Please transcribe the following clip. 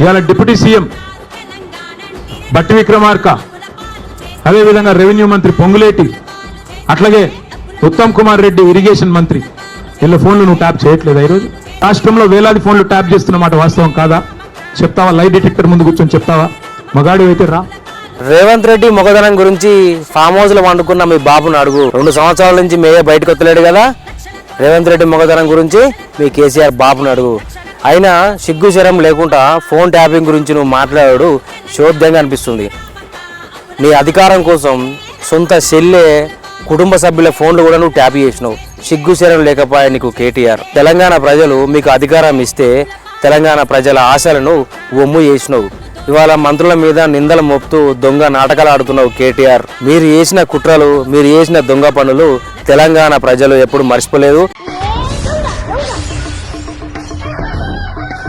ఇవాళ deputy CM బట్టి విక్రమార్క అదేవిధంగా రెవెన్యూ మంత్రి పొంగులేటి అట్లాగే ఉత్తమ్ కుమార్ రెడ్డి ఇరిగేషన్ మంత్రి. వీళ్ళ ఫోన్లు నువ్వు ట్యాప్ చేయట్లేదా ఈరోజు? రాష్ట్రంలో వేలాది ఫోన్లు ట్యాప్ చేస్తున్నమాట వాస్తవం కాదా? చెప్తావా? లైట్ డిటెక్టర్ ముందు కూర్చొని చెప్తావా? మగాడు అయితే రా. రేవంత్ రెడ్డి మొగదనం గురించి ఫామ్ హౌస్లో వండుకున్న మీ బాబుని అడుగు. రెండు సంవత్సరాల నుంచి మేయే బయటకు వస్తలేడు కదా? రేవంత్ రెడ్డి మొగదనం గురించి మీ కేసీఆర్ బాబుని అడుగు. అయినా సిగ్గు శరం లేకుండా ఫోన్ ట్యాపింగ్ గురించి నువ్వు మాట్లాడాడు శోధ్యంగా అనిపిస్తుంది. నీ అధికారం కోసం సొంత సెల్లే కుటుంబ సభ్యుల ఫోన్లు కూడా నువ్వు ట్యాప్ చేసినావు. సిగ్గు శరం లేకపోయా నీకు కేటీఆర్. తెలంగాణ ప్రజలు మీకు అధికారం ఇస్తే తెలంగాణ ప్రజల ఆశలను ఒమ్ము చేసినావు. ఇవాళ మంత్రుల మీద నిందలు మోపుతూ దొంగ నాటకాలు ఆడుతున్నావు కేటీఆర్. మీరు చేసిన కుట్రలు మీరు చేసిన దొంగ పనులు తెలంగాణ ప్రజలు ఎప్పుడు మర్చిపోలేదు. Thank you.